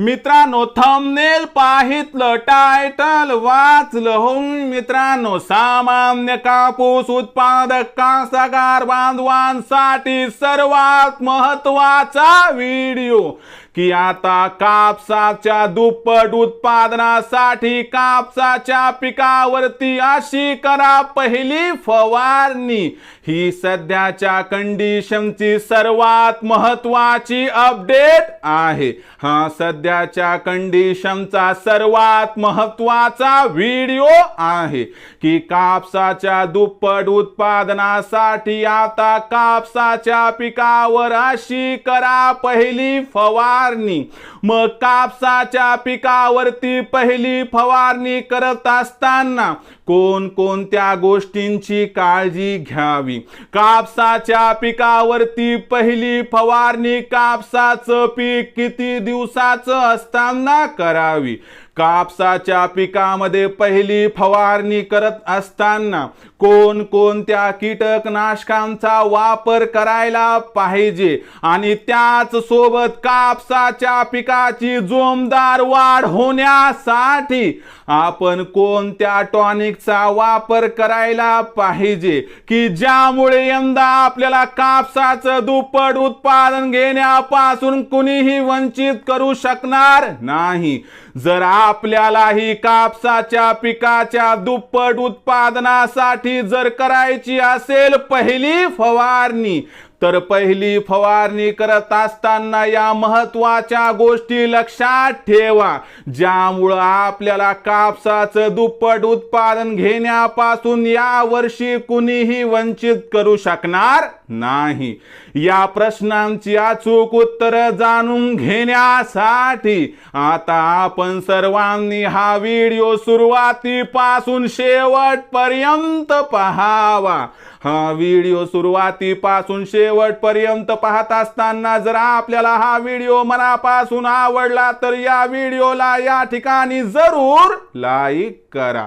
मित्रांनो thumbnail पाहितलं title वाचलं होऊन मित्रांनो सामान्य कापूस उत्पादक कास्तकार बांधवांसाठी सर्वात महत्त्वाचा व्हिडिओ की आता कापसाच्या दुप्पट उत्पादनासाठी कापसाच्या पिकावरती अशी करा पहिली फवारणी. ही सध्याच्या कंडिशनची सर्वात महत्वाची अपडेट आहे. हा सध्याच्या कंडिशनचा सर्वात महत्त्वाचा व्हिडिओ आहे. की कापसाच्या दुप्पट उत्पादनासाठी आता कापसाच्या पिकावर अशी करा पहिली फवार फवारणी. मग कापसाच्या पिकावरती पहिली फवारणी करत असताना कोणकोणत्या गोष्टींची काळजी घ्यावी? कापसाच्या पिकावरती पहिली फवारणी कापसाचं पीक किती दिवसाचं असताना करावी? कापसाच्या पिकामध्ये पहिली फवारणी करत असताना कोणकोणत्या कीटकनाशकांचा वापर करायला पाहिजे? आणि त्याच सोबत कापसाच्या पिकाची जोमदार वाढ होण्यासाठी आपण कोणत्या टॉनिक चा वापर करायला पाहिजे की ज्यामुळे यंदा आपल्याला कापसाचं दुप्पट उत्पादन घेण्यापासून कुणीही वंचित करू शकणार नाही. जर आपल्यालाही कापसाच्या पिकाच्या दुप्पट उत्पादनासाठी जर करायची असेल पहिली फवारणी तर पहिली फवारणी करत असताना या महत्त्वाच्या गोष्टी लक्षात ठेवा ज्यामुळं आपल्याला कापसाचं दुप्पट उत्पादन घेण्यापासून या वर्षी कुणीही वंचित करू शकणार नाही. या प्रश्नांची अचूक उत्तर जाणून घेण्यासाठी आता आपण सर्वांनी हा व्हिडिओ सुरुवातीपासून शेवटपर्यंत पहावा. हा व्हिडिओ सुरुवातीपासून शेवटपर्यंत पाहत असताना जर आपल्याला हा व्हिडिओ मनापासून आवडला तर या व्हिडिओला या ठिकाणी जरूर लाईक करा.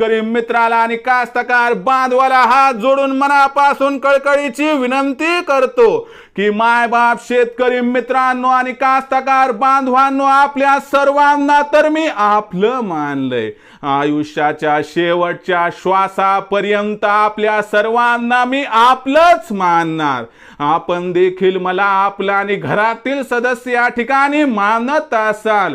शेतकरी मित्राला आणि कास्तकार बांधवाला हात जोडून मनापासून कळकळीची विनंती करतो की मायबाप शेतकरी मित्रांनो आणि कास्तकार बांधवांनो आपल्या सर्वांना तर मी आपलं मानलंय. आयुष्याच्या शेवटच्या श्वासापर्यंत आपल्या सर्वांना मी आपलंच मानणार. आपण देखील मला आपलं आणि घरातील सदस्य या ठिकाणी मानत असाल.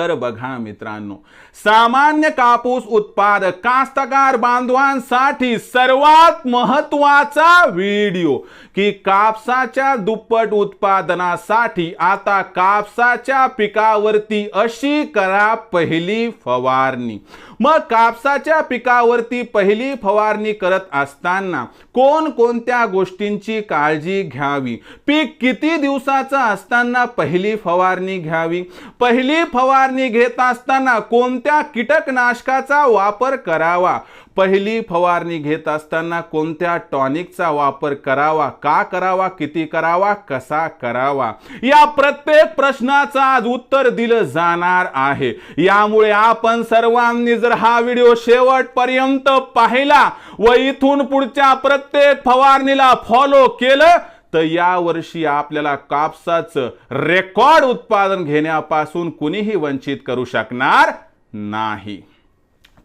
तर बघा मित्रांनो. सामान्य कापूस उत्पादक कास्तकार बांधवांसाठी सर्वात महत्त्वाचा व्हिडिओ की कापसाच्या दुप्पट उत्पादनासाठी आता कापसाच्या पिकावरती अशी करा पहिली फवारणी. मग कापसाच्या पिकावरती पहिली फवारणी करत असताना कोण कोणत्या गोष्टींची काळजी घ्यावी? पीक किती दिवसाचं असताना पहिली फवारणी घ्यावी? पहिली फवारणी घेत असताना कोणत्या कीटकनाशकाचा वापर करावा? पहिली फवारणी घेत असताना कोणत्या टॉनिकचा वापर करावा का करावा किती करावा कसा करावा? या प्रत्येक प्रश्नाचं आज उत्तर दिलं जाणार आहे. यामुळे आपण सर्वांनी जर हा व्हिडिओ शेवटपर्यंत पाहिला व इथून पुढच्या प्रत्येक फवारणीला फॉलो केलं तर यावर्षी आपल्याला कापसाचं रेकॉर्ड उत्पादन घेण्यापासून कुणीही वंचित करू शकणार नाही.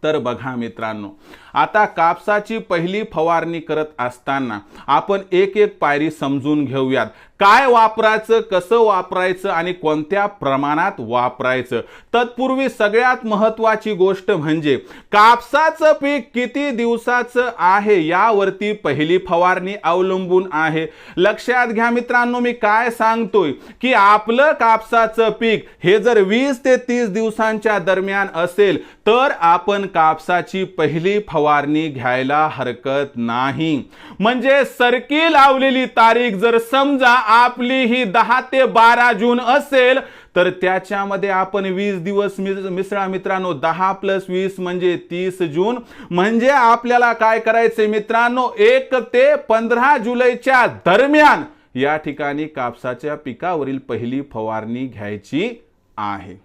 तर बघा मित्रांनो आता कापसाची पहिली फवारणी करत असताना आपण एक एक पायरी समजून घेऊयात. काय वापरायचं कसं वापरायचं आणि कोणत्या प्रमाणात वापरायचं? तत्पूर्वी सगळ्यात महत्वाची गोष्ट म्हणजे कापसाचं पीक किती दिवसाचं आहे यावरती पहिली फवारणी अवलंबून आहे. लक्षात घ्या मित्रांनो मी काय सांगतोय की आपलं कापसाचं पीक हे जर वीस ते तीस दिवसांच्या दरम्यान असेल तर आपण कापसाची पहिली फवारणी घ्यायला हरकत नाही. म्हणजे सरकी लावलेली तारीख जर समजा आपली ही दहा ते बारा जून असेल तर त्याच्यामध्ये आपण वीस दिवस मिस- मिसळा मित्रांनो दहा प्लस वीस म्हणजे तीस जून. म्हणजे आपल्याला काय करायचे मित्रांनो एक ते पंधरा जुलैच्या दरम्यान या ठिकाणी कापसाच्या पिकावरील पहिली फवारणी घ्यायची आहे.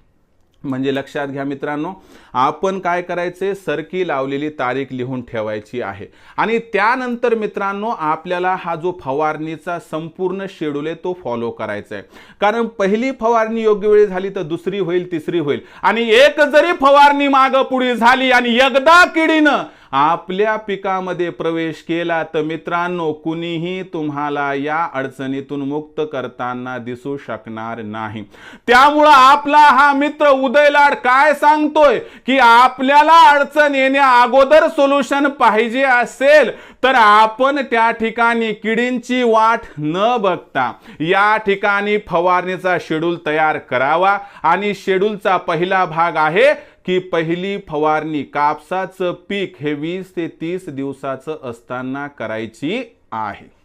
म्हणजे लक्षात घ्या मित्रांनो आपण काय करायचे? सरकी लावलेली तारीख लिहून ठेवायची आहे. आणि त्यानंतर मित्रांनो आपल्याला हा जो फवारणीचा संपूर्ण शेड्यूल आहे तो फॉलो करायचा आहे. कारण पहिली फवारणी योग्य वेळी झाली तर दुसरी होईल तिसरी होईल. आणि एक जरी फवारणी मागं पुढे झाली आणि एकदा किडीनं आपल्या पिकामध्ये प्रवेश केला तर मित्रांनो कुणीही तुम्हाला या अडचणीतून मुक्त करताना दिसू शकणार नाही. त्यामुळं आपला हा मित्र उदयलाड काय सांगतोय? की आपल्याला अडचण येण्या अगोदर सोल्युशन पाहिजे असेल तर आपण त्या ठिकाणी किडींची वाट न बघता या ठिकाणी फवारणीचा शेड्यूल तयार करावा. आणि शेड्यूलचा पहिला भाग आहे की पहिली फवारणी कापसाचं पीक हे वीस ते तीस दिवसाचं असताना करायची आहे.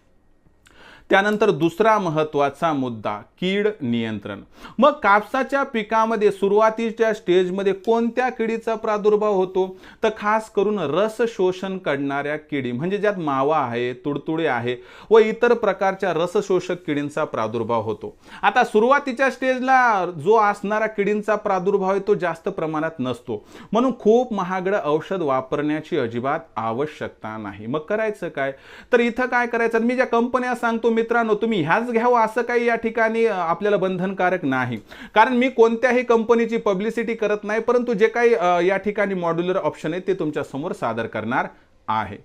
त्यानंतर दुसरा महत्त्वाचा मुद्दा कीड नियंत्रण. मग कापसाच्या पिकामध्ये सुरुवातीच्या स्टेजमध्ये कोणत्या किडीचा प्रादुर्भाव होतो? तर खास करून रस शोषण करणाऱ्या किडी म्हणजे ज्यात मावा आहे तुडतुडे आहे व इतर प्रकारच्या रसशोषक किडींचा प्रादुर्भाव होतो. आता सुरुवातीच्या स्टेजला जो असणारा किडींचा प्रादुर्भाव आहे तो जास्त प्रमाणात नसतो. म्हणून खूप महागडं औषध वापरण्याची अजिबात आवश्यकता नाही. मग करायचं काय? तर इथं काय करायचं? मी ज्या कंपन्या सांगतो मित्रांनो तुम्ही ह्याच घ्यावं असं काही या ठिकाणी आपल्याला बंधनकारक नाही. कारण मी कोणत्याही कंपनीची पब्लिसिटी करत नाही परंतु जे काही या ठिकाणी मॉड्युलर ऑप्शन आहे ते तुमच्यासमोर सादर करणार आहे.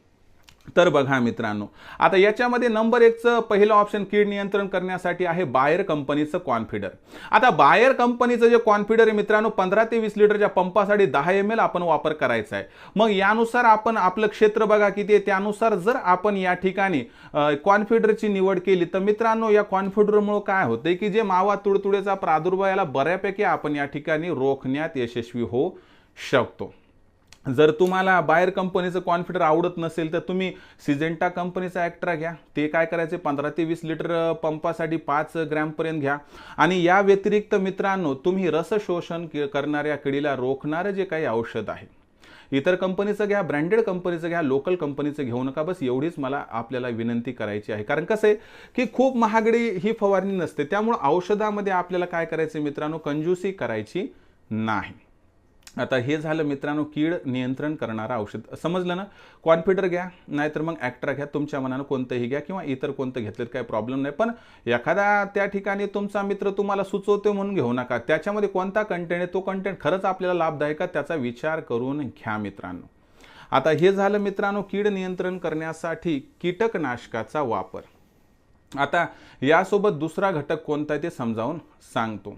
तर बघा मित्रांनो आता याच्यामध्ये नंबर एकचं पहिलं ऑप्शन कीड नियंत्रण करण्यासाठी आहे बायर कंपनीचं कॉन्फिडर. आता बायर कंपनीचं जे कॉन्फिडर आहे मित्रांनो पंधरा ते वीस लिटरच्या पंपासाठी दहा एम एल आपण वापर करायचा आहे. मग यानुसार आपण आपलं क्षेत्र बघा किती आहे त्यानुसार जर आपण या ठिकाणी कॉन्फिडरची निवड केली तर मित्रांनो या कॉन्फिडरमुळे काय होतंय की जे मावा तुडतुडेचा प्रादुर्भाव याला बऱ्यापैकी आपण या ठिकाणी रोखण्यात यशस्वी होऊ शकतो. जर तुम्हाला बाहेर कंपनीचं कॉन्फिडर आवडत नसेल तर तुम्ही सिजेंटा कंपनीचा ॲक्ट्रा घ्या. ते काय करायचे? पंधरा ते वीस लिटर पंपासाठी पाच ग्रॅमपर्यंत घ्या. आणि या व्यतिरिक्त मित्रांनो तुम्ही रस शोषण करणाऱ्या किडीला रोखणारं जे काही औषध आहे इतर कंपनीचं घ्या ब्रँडेड कंपनीचं घ्या लोकल कंपनीचं घेऊ नका. बस एवढीच मला आपल्याला विनंती करायची आहे. कारण कसं आहे की खूप महागडी ही फवारणी नसते. त्यामुळं औषधामध्ये आपल्याला काय करायचं मित्रांनो? कंजूसी करायची नाही. आता हे झालं मित्रांनो कीड नियंत्रण करणारं औषध. समजलं ना? कॉन्फिडर घ्या नाहीतर मग ॲक्ट्रा घ्या तुमच्या मनानं कोणतंही घ्या किंवा इतर कोणतं घेतलं काही प्रॉब्लेम नाही. पण एखादा त्या ठिकाणी तुमचा मित्र तुम्हाला सुचवतो म्हणून घेऊ नका. त्याच्यामध्ये कोणता कंटेंट आहे तो कंटेंट खरंच आपल्याला लाभदायक आहे त्याचा विचार करून घ्या मित्रांनो. आता हे झालं मित्रांनो कीड नियंत्रण करण्यासाठी कीटकनाशकाचा वापर. आता यासोबत दुसरा घटक कोणता आहे ते समजावून सांगतो.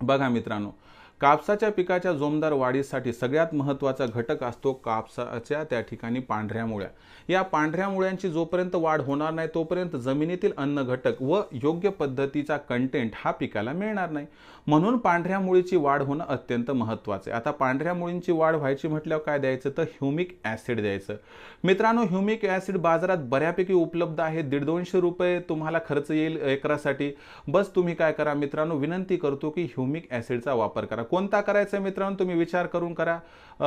बघा मित्रांनो कापसाच्या पिकाच्या जोमदार वाढीसाठी सगळ्यात महत्त्वाचा घटक असतो कापसाच्या त्या ठिकाणी पांढऱ्या मुळ्या या पांढऱ्या मुळ्यांची जोपर्यंत वाढ होणार नाही तोपर्यंत जमिनीतील अन्न घटक व योग्य पद्धतीचा कंटेंट हा पिकाला मिळणार नाही. म्हणून पांढऱ्या मुळीची वाढ होणं अत्यंत महत्त्वाचं आहे. आता पांढऱ्या मुळींची वाढ व्हायची म्हटल्यावर काय द्यायचं? तर ह्युमिक ॲसिड द्यायचं. मित्रांनो ह्युमिक ॲसिड बाजारात बऱ्यापैकी उपलब्ध आहे. दीड दोनशे रुपये तुम्हाला खर्च येईल एकरासाठी. बस तुम्ही काय करा मित्रांनो विनंती करतो की ह्युमिक ॲसिडचा वापर करा. कोणता करायचा आहे मित्रांनो? तुम्ही विचार करून करा.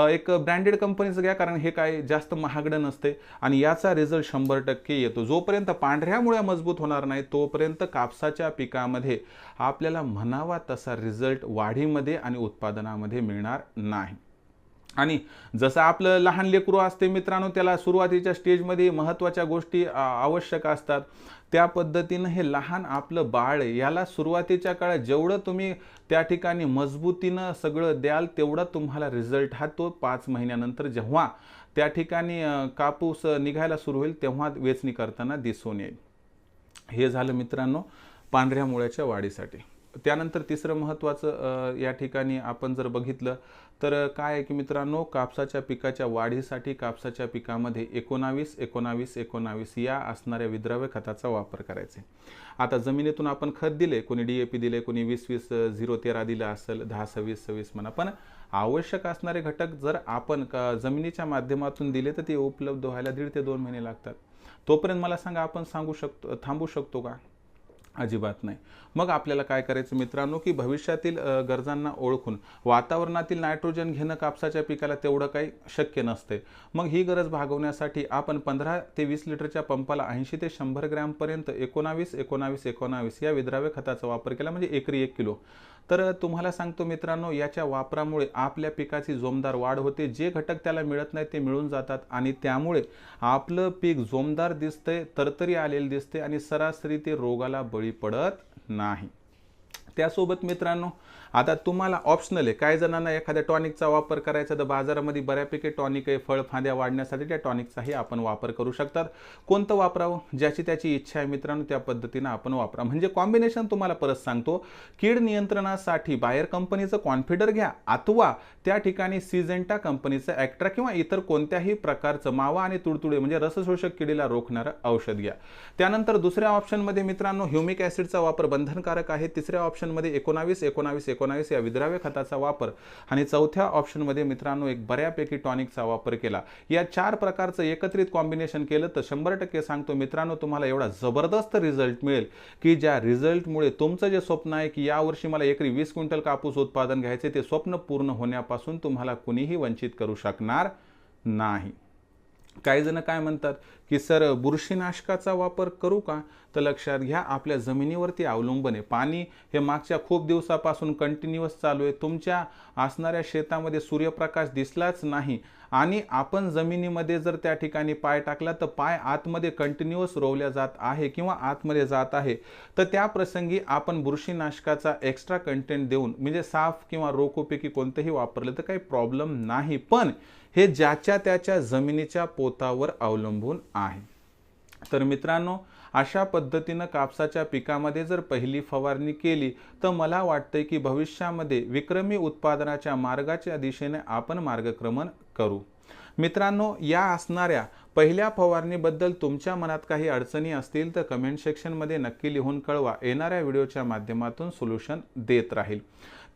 एक ब्रँडेड कंपनीचं घ्या कारण हे काय जास्त महागडं नसते. आणि याचा रिझल्ट शंभर टक्के येतो. जोपर्यंत पांढऱ्या मुळ्या मजबूत होणार नाही तोपर्यंत कापसाच्या पिकामध्ये आपल्याला म्हणावा तसा रिझल्ट वाढीमध्ये आणि उत्पादनामध्ये मिळणार नाही. आणि जसं आपलं लहान लेकरू असते मित्रांनो त्याला सुरुवातीच्या स्टेजमध्ये महत्त्वाच्या गोष्टी आवश्यक असतात. त्या पद्धतीनं हे लहान आपलं बाळ याला सुरुवातीच्या काळात जेवढं तुम्ही त्या ठिकाणी मजबूतीनं सगळं द्याल तेवढा तुम्हाला रिझल्ट हा तो पाच महिन्यानंतर जेव्हा त्या ठिकाणी कापूस निघायला सुरू होईल तेव्हा वेचणी करताना दिसून येईल. हे झालं मित्रांनो पांढऱ्या मुळ्याच्या वाढीसाठी. त्यानंतर तिसरं महत्त्वाचं या ठिकाणी आपण जर बघितलं तर काय आहे की मित्रांनो कापसाच्या पिकाच्या वाढीसाठी कापसाच्या पिकामध्ये एकोणावीस एकोणावीस एकोणावीस या असणाऱ्या विद्राव्य खताचा वापर करायचा आहे. आता जमिनीतून आपण खत दिले कोणी डी ए पी दिले कोणी वीस वीस झिरो तेरा दिलं असेल दहा सव्वीस सव्वीस म्हणा पण आवश्यक असणारे घटक जर आपण क- जमिनीच्या माध्यमातून दिले तर ते उपलब्ध व्हायला दीड ते दोन महिने लागतात तोपर्यंत मला सांगा आपण सांगू शकतो थांबू शकतो का अजिबात नाही. मग आपल्याला काय करायचं मित्रांनो की भविष्यातील गरजांना ओळखून वातावरणातील नायट्रोजन घेणं कापसाच्या पिकाला तेवढं काही शक्य नसते. मग ही गरज भागवण्यासाठी आपण पंधरा ते वीस लिटरच्या पंपाला ऐंशी ते शंभर ग्रॅमपर्यंत एकोणावीस एकोणावीस एकोणावीस या विद्राव्य खताचा वापर केला म्हणजे एकरी एक किलो. तर तुम्हाला सांगतो मित्रांनो याच्या वापरामुळे आपल्या पिकाची जोमदार वाढ होते. जे घटक त्याला मिळत नाही ते मिळून जातात आणि त्यामुळे आपलं पीक जोमदार दिसतंय तरतरी आलेलं दिसते आणि सरासरी ते रोगाला बळी पडत नाही. त्यासोबत मित्रांनो आता तुम्हाला ऑप्शनल आहे. काही जणांना एखाद्या टॉनिकचा वापर करायचा तर बाजारामध्ये बऱ्यापैकी टॉनिक आहे फळ फांद्या वाढण्यासाठी त्या टॉनिकचाही आपण वापर करू शकतात. कोणतं वापरावं? ज्याची त्याची इच्छा आहे मित्रांनो त्या पद्धतीनं आपण वापरा. म्हणजे कॉम्बिनेशन तुम्हाला परत सांगतो. कीड नियंत्रणासाठी बायर कंपनीचं कॉन्फिडर घ्या अथवा त्या ठिकाणी सिजेंटा कंपनीचं ॲक्ट्रा किंवा इतर कोणत्याही प्रकारचं मावा आणि तुडतुडे म्हणजे रसशोषक किडीला रोखणारं औषध घ्या. त्यानंतर दुसऱ्या ऑप्शनमध्ये मित्रांनो ह्युमिक ॲसिडचा वापर बंधनकारक आहे. तिसऱ्या ऑप्शनमध्ये एकोणावीस एकोणावीस एकोणावीस या विद्राव्य खताचा वापर आणि चौथ्या ऑप्शनमध्ये मित्रांनो एक बऱ्यापैकी टॉनिकचा वापर केला. या चार प्रकारचं एकत्रित कॉम्बिनेशन केलं तर शंभर टक्के सांगतो मित्रांनो तुम्हाला एवढा जबरदस्त रिझल्ट मिळेल की ज्या रिझल्टमुळे तुमचं जे स्वप्न आहे की यावर्षी मला एकरी वीस क्विंटल कापूस उत्पादन घ्यायचे ते स्वप्न पूर्ण होण्यापासून तुम्हाला कुणीही वंचित करू शकणार नाही. काही जण काय म्हणतात की सर बुरशीनाशकाचा वापर करू का? तर लक्षात घ्या आपल्या जमिनीवरती अवलंबून आहे. पाणी हे मागच्या खूप दिवसापासून कंटिन्युअस चालू आहे. तुमच्या असणाऱ्या शेतामध्ये सूर्यप्रकाश दिसलाच नाही. आणि आपण जमिनीमध्ये जर त्या ठिकाणी पाय टाकला तर पाय आतमध्ये कंटिन्युअस रोवल्या जात आहे किंवा आतमध्ये जात आहे. तर त्या प्रसंगी आपण बुरशीनाशकाचा एक्स्ट्रा कंटेंट देऊन म्हणजे साफ किंवा रोकोपैकी कोणतंही वापरलं तर काही प्रॉब्लेम नाही. पण हे ज्याच्या त्याच्या जमिनीच्या पोतावर अवलंबून आहे. तर मित्रांनो अशा पद्धतीनं कापसाच्या पिकामध्ये जर पहिली फवारणी केली तर मला वाटतंय की भविष्यामध्ये विक्रमी उत्पादनाच्या मार्गाच्या दिशेने आपण मार्गक्रमण करू. मित्रांनो या असणाऱ्या पहिल्या फवारणीबद्दल तुमच्या मनात काही अडचणी असतील तर कमेंट सेक्शनमध्ये नक्की लिहून कळवा. येणाऱ्या व्हिडिओच्या माध्यमातून सोल्युशन देत राहील.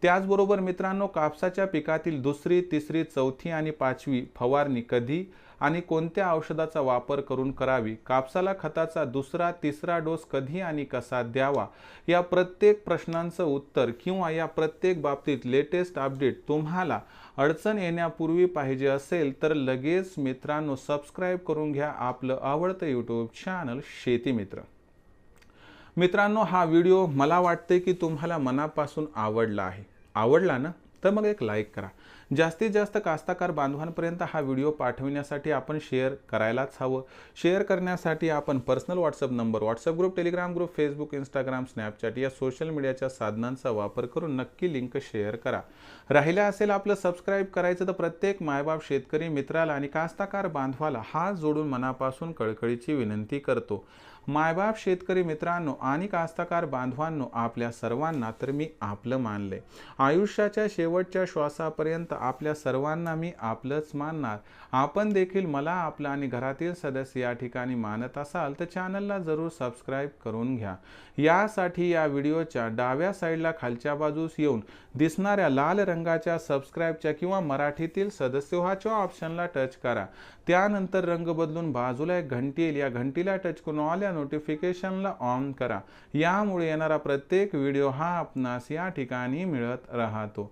त्याचबरोबर मित्रांनो कापसाच्या पिकातील दुसरी तिसरी चौथी आणि पाचवी फवारणी कधी आणि कोणत्या औषधाचा वापर करून करावी? कापसाला खताचा दुसरा तिसरा डोस कधी आणि कसा द्यावा? या प्रत्येक प्रश्नांचं उत्तर किंवा या प्रत्येक बाबतीत लेटेस्ट अपडेट तुम्हाला अडचण येण्यापूर्वी पाहिजे असेल तर लगेच मित्रांनो सबस्क्राईब करून घ्या आपलं आवडतं यूट्यूब चॅनल शेती मित्र. मित्रांनो हा व्हिडिओ मला वाटते की तुम्हाला मनापासून आवडला आहे. आवडला ना? तर मग एक लाईक करा. जास्तीत जास्त कास्ताकार बांधवांपर्यंत हा व्हिडिओ पाठविण्यासाठी आपण शेअर करायलाच हवं. शेअर करण्यासाठी आपण personal WhatsApp number WhatsApp group Telegram group Facebook Instagram Snapchat या सोशल मीडियाच्या साधनांचा वापर करून नक्की लिंक शेअर करा. राहिलं असेल आपलं सबस्क्राईब करायचं तर प्रत्येक मायबाप शेतकरी मित्राला आणि कास्ताकार बांधवाला हात जोडून मनापासून कळकळीची विनंती करतो. मायबाप शेतकरी मित्रांनो आणि कास्ताकार बांधवांनो आपल्या सर्वांना तर मी आपलं मानले आयुष्याच्या शेवटच्या श्वासापर्यंत आपल्या सर्वांना मी आपलंच मानणार. आपण देखील मला आपलं आणि घरातील सदस्य या ठिकाणी मानत असाल तर चॅनलला जरूर सबस्क्राईब करून घ्या. यासाठी या व्हिडिओच्या डाव्या साईडला खालच्या बाजूस येऊन दिसणाऱ्या लाल रंगाच्या सबस्क्राईबच्या किंवा मराठीतील सदस्य व्हाच्या ऑप्शनला टच करा. त्यानंतर रंग बदलून बाजूला एक घंटी येईल. या घंटीला टच करून ऑल या नोटिफिकेशनला ऑन करा. यामुळे येणारा प्रत्येक व्हिडिओ हा आपणास या ठिकाणी मिळत राहतो.